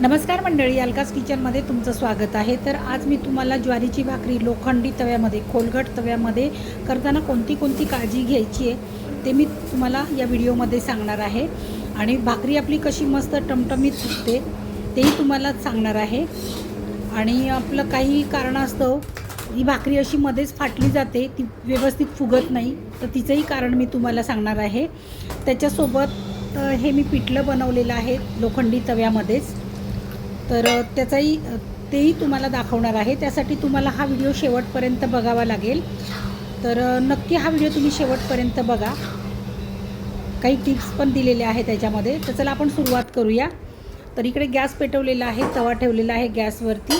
नमस्कार मंडळी अलकास किचनमध्ये तुमचं स्वागत आहे. तर आज मी तुम्हाला ज्वारीची भाकरी लोखंडी तव्यामध्ये खोलगट तव्यामध्ये करताना कोणती कोणती काळजी घ्यायची आहे ते मी तुम्हाला या व्हिडिओमध्ये सांगणार आहे. आणि भाकरी आपली कशी मस्त टमटमीत फुगते तेही तुम्हाला सांगणार आहे. आणि आपलं काही कारणास्तव ही भाकरी अशी मध्येच फाटली जाते ती व्यवस्थित फुगत नाही तर तिचंही कारण मी तुम्हाला सांगणार आहे. त्याच्यासोबत हे मी पिठलं बनवलेलं आहे लोखंडी तव्यामध्येच. तर त्याचाही तेही तुम्हाला दाखवणार आहे. त्यासाठी तुम्हाला हा व्हिडिओ शेवटपर्यंत बघावा लागेल. तर नक्की हा व्हिडिओ तुम्ही शेवटपर्यंत बघा. काही टिप्स पण दिलेल्या आहेत त्याच्यामध्ये. तर चला आपण सुरुवात करूया. तर इकडे गॅस पेटवलेला आहे तवा ठेवलेला आहे गॅसवरती.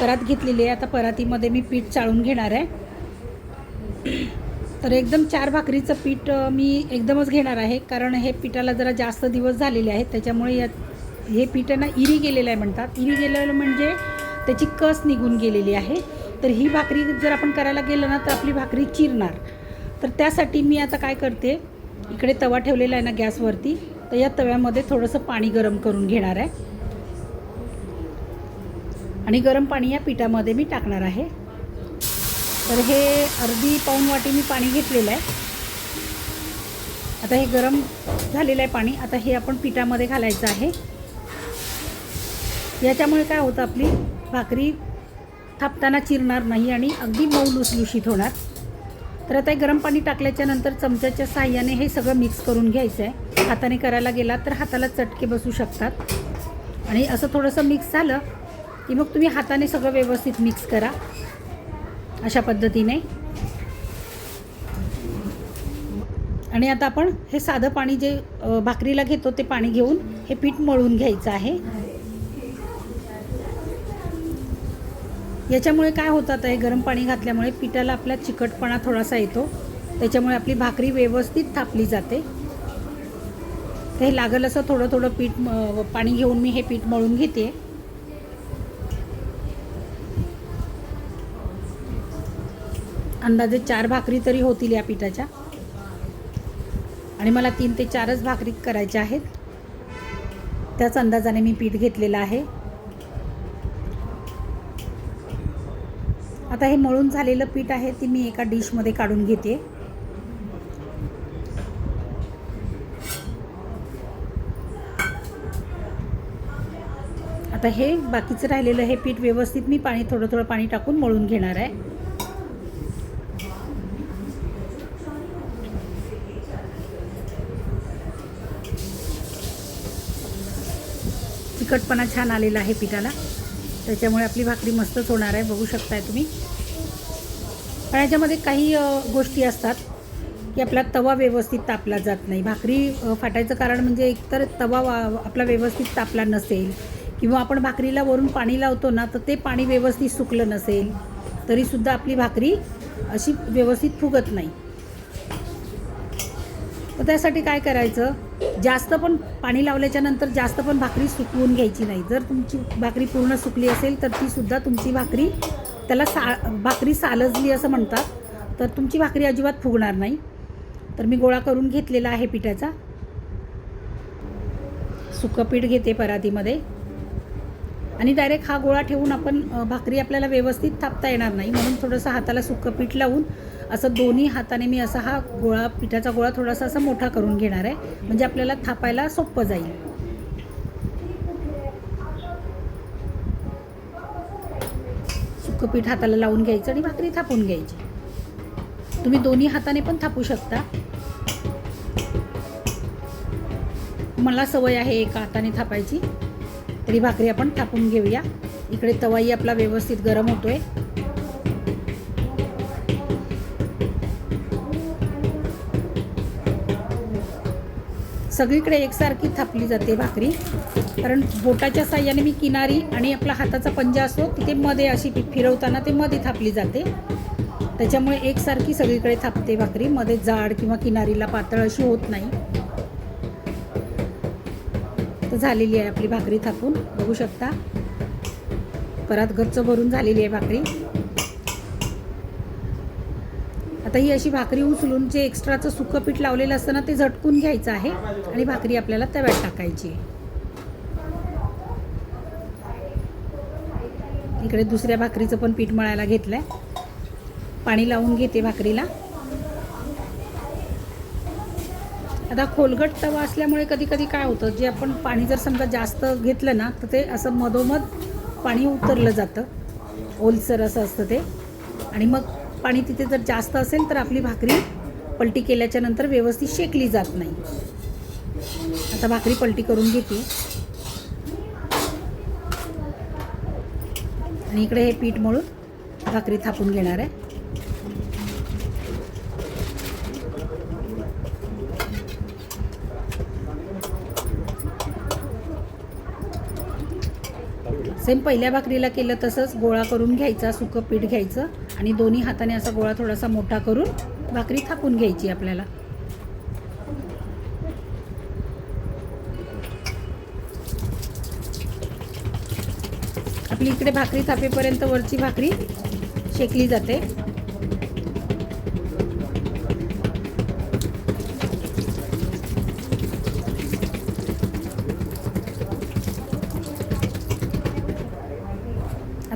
परात घेतलेली आहे. आता परातीमध्ये मी पीठ चाळून घेणार आहे. तर एकदम चार भाकरीचं पीठ मी एकदमच घेणार आहे. कारण हे पिठाला जरा जास्त दिवस झालेले आहेत. त्याच्यामुळे या हे पिठांना इरी गेलेलं आहे म्हणतात. इरी गेलेलं म्हणजे त्याची कस निघून गेलेली आहे. तर ही भाकरी जर आपण करायला गेलं ना तर आपली भाकरी चिरणार. तर त्यासाठी मी आता काय करते इकडे तवा ठेवलेला आहे ना गॅसवरती. तर या तव्यामध्ये थोडंसं पाणी गरम करून घेणार आहे. आणि गरम पाणी या पिठामध्ये मी टाकणार आहे. तर हे अर्धी पाऊण वाटी मी पाणी घेतलेलं आहे. आता हे गरम झालेलं आहे पाणी. आता हे आपण पिठामध्ये घालायचं आहे. याच्यामुळे काय होतं आपली भाकरी थापताना चिरणार नाही आणि अगदी मऊ लुसलुशीत होणार. तर आता हे गरम पाणी टाकल्याच्या नंतर चमच्याच्या साह्याने हे सगळं मिक्स करून घ्यायचं आहे हाताने करायला गेला तर हाताला चटके बसू शकतात. आणि असं थोडंसं मिक्स झालं की मग तुम्ही हाताने सगळं व्यवस्थित मिक्स करा. अशा पद्धतीने. आणि आता आपण हे साधं पाणी जे भाकरीला घेतो ते पाणी घेऊन हे पीठ मळून घ्यायचं आहे. याच्यामुळे काय होतात हे गरम पाणी घातल्यामुळे पिठाला आपला चिकटपणा थोडासा येतो. त्याच्यामुळे आपली भाकरी व्यवस्थित थापली जाते. तर हे लागल असं थोडं थोडं पीठ म- पाणी घेऊन मी हे पीठ मळून घेते. अंदाजे चार भाकरी तरी होतील या पिठाच्या. आणि मला तीन ते चारच भाकरी करायच्या आहेत. त्याच अंदाजाने मी पीठ घेतलेलं आहे. आता हे मळून झालेलं पीठ आहे ते मी एका डिशमध्ये काढून घेते. आता हे बाकीचं राहिलेलं हे पीठ व्यवस्थित मी पाणी थोडं थोडं पाणी टाकून मळून घेणार आहे. तिखटपणा छान आलेला आहे पिठाला. त्याच्यामुळे आपली भाकरी मस्तच होणार आहे बघू शकताय तुम्ही. पण याच्यामध्ये काही गोष्टी असतात की आपला तवा व्यवस्थित तापला जात नाही. भाकरी फाटायचं कारण म्हणजे एकतर तवा वा आपला व्यवस्थित तापला नसेल किंवा आपण भाकरीला वरून पाणी लावतो ना तर ते पाणी व्यवस्थित सुकलं नसेल तरीसुद्धा आपली भाकरी अशी व्यवस्थित फुगत नाही. तर त्यासाठी काय करायचं? जास्त पण पाणी लावल्याच्या नंतर जास्त पण भाकरी सुकवून घ्यायची नाही. जर तुमची भाकरी पूर्ण सुकली असेल तर तीसुद्धा तुमची भाकरी त्याला सा भाकरी सालजली असं म्हणतात. तर तुमची भाकरी अजिबात फुगणार नाही. तर मी गोळा करून घेतलेला आहे पिठाचा. सुकं पीठ घेते परातीमध्ये. आणि डायरेक्ट हा गोळा ठेवून आपण भाकरी आपल्याला व्यवस्थित थापता येणार नाही. म्हणून थोडंसं हाताला सुकं पीठ लावून असं दोन्ही हाताने मी असा हा गोळा पिठाचा गोळा थोडासा असा मोठा करून घेणार आहे. म्हणजे आपल्याला थापायला सोपं जाईल. सुकं पीठ हाताला लावून घ्यायचं आणि भाकरी थापून घ्यायची. तुम्ही दोन्ही हाताने पण थापू शकता. मला सवय आहे एका हाताने थापायची. तरी भाकरी आपण थापून घेऊया. इकडे तवाई आपला व्यवस्थित गरम होतोय. सगळीकडे एकसारखी थापली जाते भाकरी. कारण बोटाच्या साह्याने मी किनारी आणि आपला हाताचा पंजा असतो तिथे मध्ये अशी फिरवताना ते मध्ये थापली जाते. त्याच्यामुळे एकसारखी सगळीकडे थापते भाकरी. मध्ये जाड किंवा किनारीला पातळ अशी होत नाही. तर झालेली आहे आपली भाकरी थापून. बघू शकता. परत गच्च भरून झालेली आहे भाकरी. आता ही अशी भाकरी उचलून जे एक्स्ट्राचं सुकं पीठ लावलेलं असतं ना ते झटकून घ्यायचं आहे आणि भाकरी आपल्याला तव्यात टाकायची आहे. इकडे दुसऱ्या भाकरीचं पण पीठ मळायला घेतलं आहे पाणी लावून घेते भाकरीला. आता खोलगट तवा असल्यामुळे कधी कधी काय होतं जे आपण पाणी जर समजा जास्त घेतलं ना तर ते असं मधोमध पाणी उतरलं जातं. ओलसर असं असतं ते. आणि मग पाणी तिथे जर जास्त असेल तर आपली भाकरी पलटी केल्याच्यानंतर व्यवस्थित शेकली जात नाही. आता भाकरी पलटी करून घेते. आणि इकडे हे पीठ मळून भाकरी थापून घेणार आहे. सेम पहिल्या भाकरीला केलं तसंच गोळा करून घ्यायचा सुकं पीठ घ्यायचं आणि दोन्ही हाताने असा गोळा थोडासा मोठा करून भाकरी थापून घ्यायची आपल्याला. आपली इकडे भाकरी थापेपर्यंत वरची भाकरी शेकली जाते.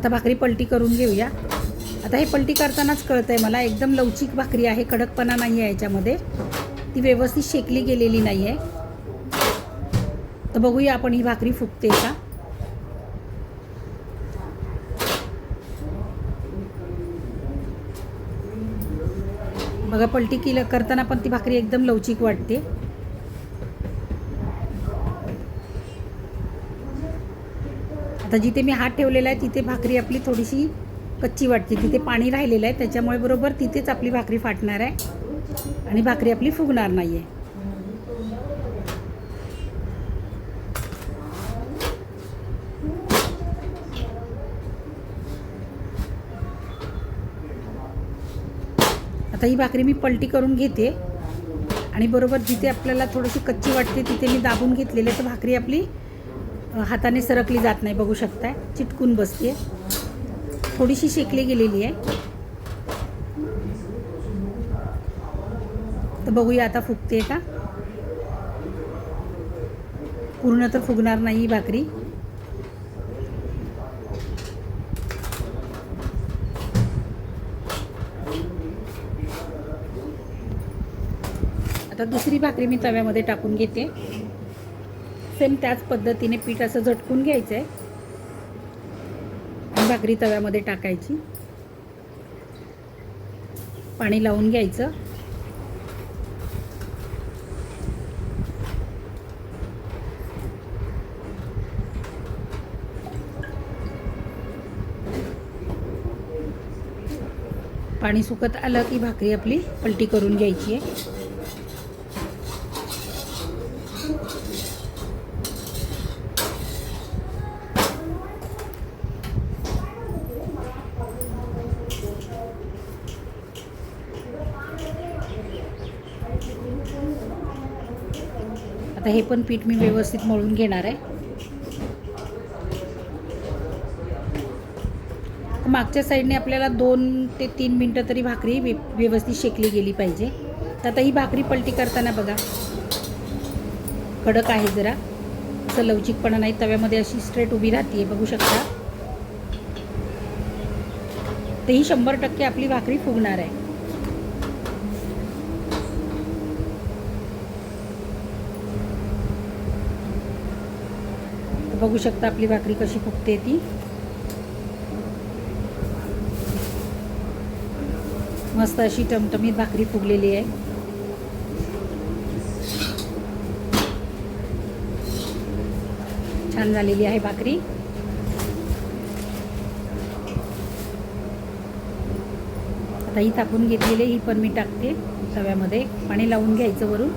आता भाकरी पलटी करून घेऊया. आता हे पलटी करतानाच कळतं आहे मला एकदम लवचिक भाकरी आहे कडकपणा नाही आहे याच्यामध्ये. ती व्यवस्थित शेकली गेलेली नाही आहे. तर बघूया आपण ही भाकरी फुगते का? बघा पलटी केलं करताना पण ती भाकरी एकदम लवचिक वाटते. आता जिथे मी हात ठेवलेला आहे तिथे भाकरी आपली थोडीशी कच्ची वाटते. तिथे पाणी राहिलेलं आहे त्याच्यामुळे बरोबर तिथेच आपली भाकरी फाटणार आहे. आणि भाकरी आपली फुगणार नाही आहे आता ही भाकरी मी पलटी करून घेते. आणि बरोबर जिथे आपल्याला थोडीशी कच्ची वाटते तिथे मी दाबून घेतलेली तर भाकरी आपली हाताने सरकली जात नाही बघू शकताय. चिटकून बसते थोडीशी शेकली गेलेली आहे. तर बघूया आता फुगते का? पूर्ण तर फुगणार नाही ही भाकरी. आता दुसरी भाकरी मी तव्यामध्ये टाकून घेते. सेम त्याच पद्धतीने पीठ असं झटकून घ्यायचं आहे भाकरी तव्यामध्ये टाकायची. पाणी लावून घ्यायचं. पाणी सुकत आलं की भाकरी आपली पलटी करून घ्यायची आहे. हे पण पीठ मी व्यवस्थित मळून घेणार आहे. मागच्या साईडने आपल्याला दोन ते तीन मिनटं तरी भाकरी वे व्यवस्थित शेकली गेली पाहिजे. तर आता ही भाकरी पलटी करताना बघा. कडक आहे जरा. असं लवचिकपणा नाही तव्यामध्ये अशी स्ट्रेट उभी राहते बघू शकता. तर ही शंभर टक्के आपली भाकरी फुगणार आहे तर बघू शकता आपली भाकरी कशी फुगते ती. मस्त अशी टमटमीत भाकरी फुगलेली आहे. छान झालेली आहे भाकरी. आता ही तापून घेतलेली ही पण मी टाकते तव्यामध्ये. पाणी लावून घ्यायचं वरून.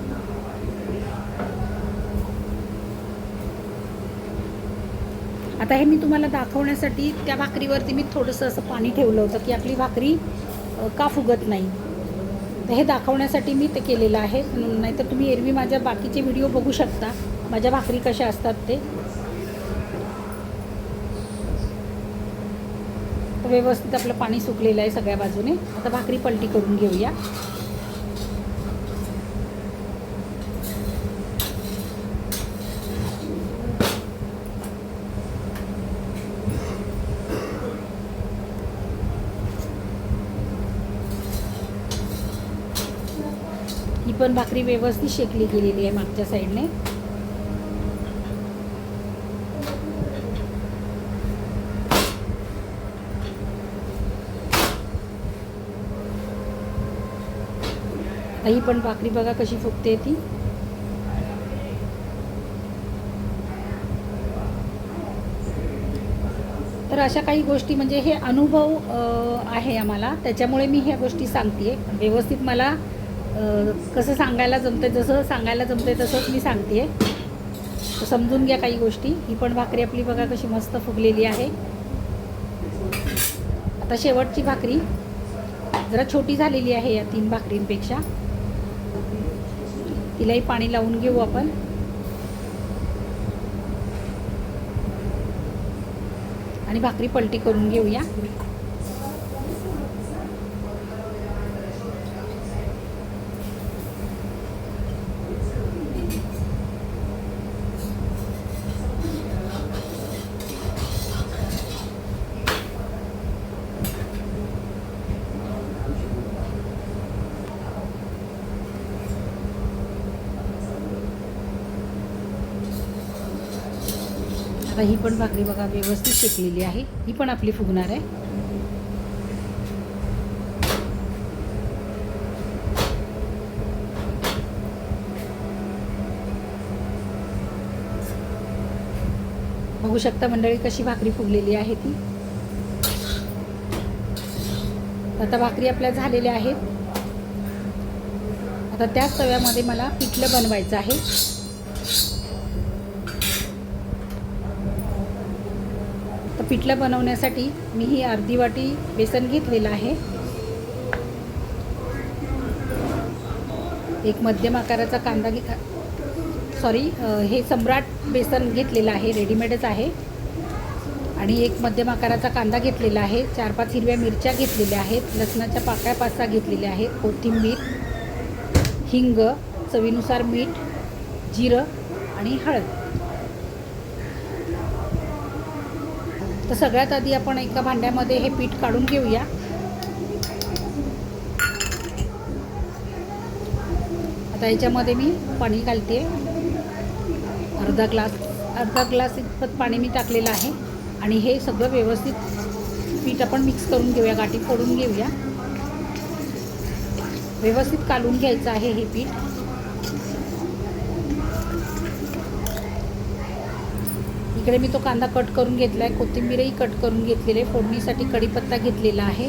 आता हे मी तुम्हाला दाखवण्यासाठी त्या भाकरीवरती मी थोडंसं असं पाणी ठेवलं होतं की आपली भाकरी का फुगत नाही. तर हे दाखवण्यासाठी मी ते केलेलं आहे. नाहीतर तुम्ही एरवी माझ्या बाकीचे व्हिडिओ बघू शकता. माझ्या भाकरी कशा असतात ते. व्यवस्थित आपलं पाणी सुकलेलं आहे सगळ्या बाजूने. आता भाकरी पलटी करून घेऊया. ही पण भाकरी व्यवस्थित शेकली गेलेली आहे मागच्या साईडने. ही पण भाकरी बघा कशी फुगते ती. तर अशा काही गोष्टी म्हणजे हे अनुभव आहे आम्हाला. त्याच्यामुळे मी ह्या गोष्टी सांगते व्यवस्थित मला कसं सांगायला जमतं जसं सांगायला जमतं तसंच मी सांगते आहे समजून घ्या काही गोष्टी. ही पण भाकरी आपली बघा कशी मस्त फुगलेली आहे. आता शेवटची भाकरी. जरा छोटी झालेली आहे या तीन भाकरींपेक्षा. तिलाही पाणी लावून घेऊ आपण. आणि भाकरी पलटी करून घेऊया. आता ही पण भाकरी बघा व्यवस्थित शेकलेली आहे. ही पण आपली फुगणार आहे. बघू शकता मंडळी कशी भाकरी फुगलेली आहे ती. आता भाकरी आपल्या झालेल्या आहेत. आता त्याच तव्यामध्ये मला पिठलं बनवायचं आहे. पिठलं बनवण्यासाठी मी ही अर्धी वाटी बेसन घेतलेलं आहे. एक मध्यम आकाराचा कांदा घे सॉरी हे सम्राट बेसन घेतलेलं आहे रेडीमेडच आहे. आणि एक मध्यम आकाराचा कांदा घेतलेला आहे चार पाच हिरव्या मिरच्या घेतलेल्या आहेत लसणाच्या पाकळ्या पाच सहा घेतलेल्या आहेत कोथिंबीर हिंग चवीनुसार मीठ जिरं आणि हळद. तर सगळ्यात आधी आपण एका भांड्यामध्ये हे पीठ काढून घेऊया. आता याच्यामध्ये मी पाणी घालते. अर्धा ग्लास अर्धा ग्लास इतपत पाणी मी टाकलेलं आहे. आणि हे सगळं व्यवस्थित पीठ आपण मिक्स करून घेऊया गाठी फोडून घेऊया. व्यवस्थित कालून घ्यायचं आहे हे पीठ. इकडे मी तो कांदा कट करून घेतला आहे कोथिंबीरही कट करून घेतलेली आहे. फोडणीसाठी कढीपत्ता घेतलेला आहे.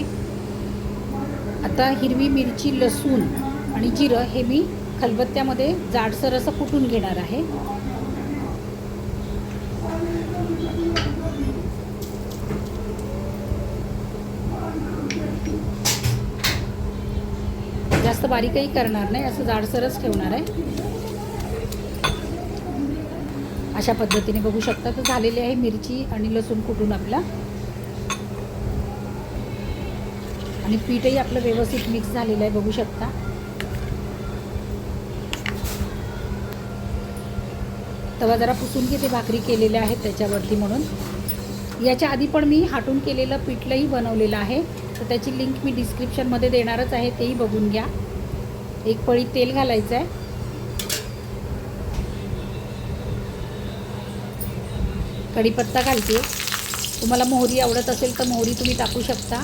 आता हिरवी मिरची लसूण आणि जिरं हे मी खलबत्त्यामध्ये जाडसर असं कुटून घेणार आहे. जास्त बारीकही करणार नाही. असं जाडसरच ठेवणार आहे. अशा पद्धतीने बघू शकता. तर झालेली आहे मिरची आणि लसूण कुटून आपला. आणि पीठही आपलं व्यवस्थित मिक्स झालेलं आहे बघू शकता. तवा जरा पुसून घेते भाकरी केलेल्या आहेत त्याच्यावरती म्हणून. याच्या आधी पण मी हाटून केलेलं पिठलंही बनवलेलं आहे. तर त्याची लिंक मी डिस्क्रिप्शनमध्ये देणारच आहे तेही बघून घ्या. एक पळी तेल घालायचं आहे कढीपत्ता घालते. तुम्हाला मोहरी आवडत असेल तर मोहरी तुम्ही टाकू शकता.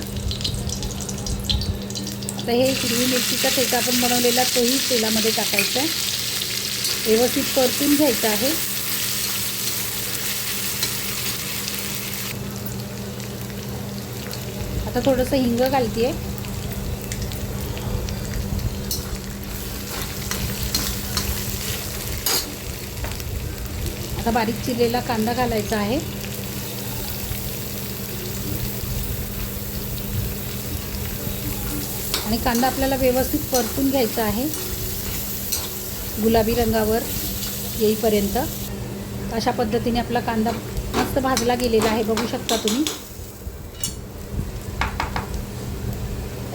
आता हे हिरवी मिरचीचा ठेचा आपण बनवलेला तोही तेलामध्ये टाकायचा आहे. व्यवस्थित परतून घ्यायचं आहे. आता थोडंसं हिंग घालते. आहे आता बारीक चिरलेला कांदा घालायचा आहे. आणि कांदा आपल्याला व्यवस्थित परतून घ्यायचा आहे. गुलाबी रंगावर येईपर्यंत. अशा पद्धतीने आपला कांदा मस्त भाजला गेलेला आहे बघू शकता तुम्ही.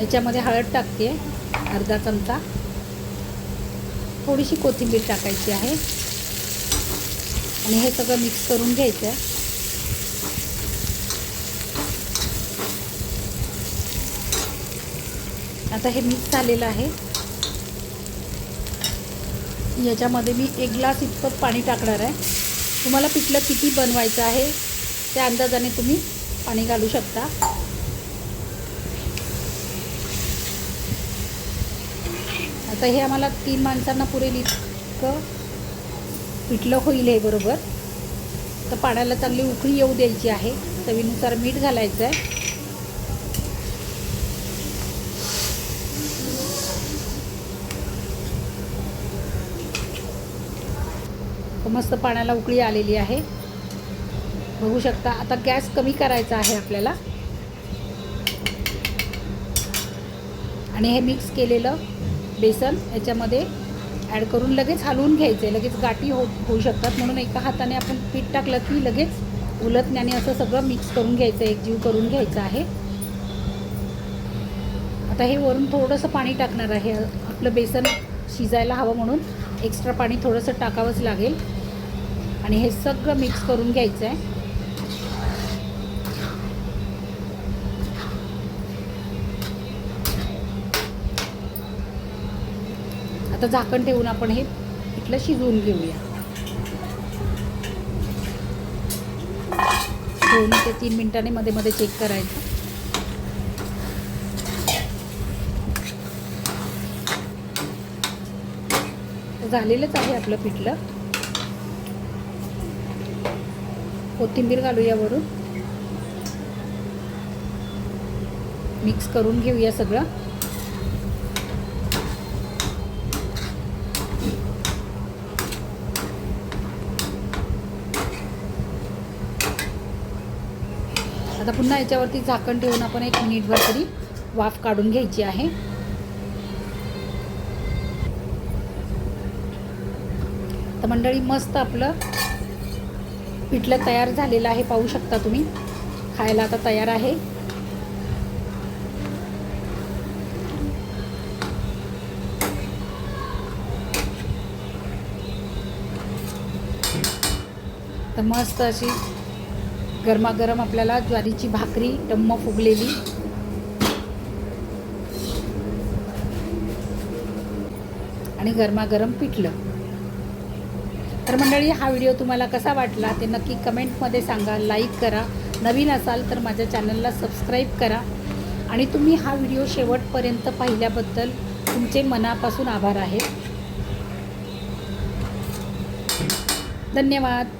याच्यामध्ये हळद टाकते अर्धा चमचा. थोडीशी कोथिंबीर टाकायची आहे. आणि हे सगळं मिक्स करून घ्यायचं. आहे आता हे मिक्स झालेलं आहे. याच्यामध्ये मी एक ग्लास इतकं पाणी टाकणार आहे. तुम्हाला पिठलं किती बनवायचं आहे त्या अंदाजाने तुम्ही पाणी घालू शकता. आता हे आम्हाला तीन माणसांना पुरेल इतकं. पिठलं होईल हे बरोबर. तर पाण्याला चांगली उकळी येऊ द्यायची आहे. चवीनुसार मीठ घालायचं आहे मस्त पाण्याला उकळी आलेली आहे. बघू शकता आता गॅस कमी करायचा आहे आपल्याला. आणि हे मिक्स केलेलं बेसन याच्यामध्ये ॲड करून लगेच हलवून घ्यायचं आहे लगेच गाठी हो होऊ शकतात. म्हणून एका हाताने आपण पीठ टाकलं की लगेच उलटण्याने असं सगळं मिक्स करून घ्यायचं आहे एकजीव करून घ्यायचं आहे. आता हे वरून थोडंसं पाणी टाकणार आहे. आपलं बेसन शिजायला हवं म्हणून एक्स्ट्रा पाणी थोडंसं टाकावंच लागेल. आणि हे सगळं मिक्स करून घ्यायचं आहे आता झाकण ठेवून आपण हे पिठलं शिजवून घेऊया. दोन ते तीन मिनिटांनी मध्ये मध्ये चेक करायचं. झालेलंच आहे आपलं पिठलं. कोथिंबीर घालूया वरून. मिक्स करून घेऊया सगळं. आता पुन्हा याच्यावरती झाकण ठेवून आपण एक मिनिटभर तरी वाफ काढून घ्यायची आहे. तर मंडळी मस्त आपलं पिठलं तयार झालेलं आहे पाहू शकता तुम्ही. खायला आता तयार आहे. तर मस्त अशी गरमागरम आपल्याला ज्वारीची भाकरी टम्म फुगलेली. आणि गरमागरम पिठलं. तर मंडळी हा व्हिडिओ तुम्हाला कसा वाटला ते नक्की कमेंटमध्ये सांगा लाईक करा. नवीन असाल तर माझ्या चॅनलला सबस्क्राईब करा. आणि तुम्ही हा व्हिडिओ शेवटपर्यंत पाहिल्याबद्दल तुमचे मनापासून आभार आहेत धन्यवाद.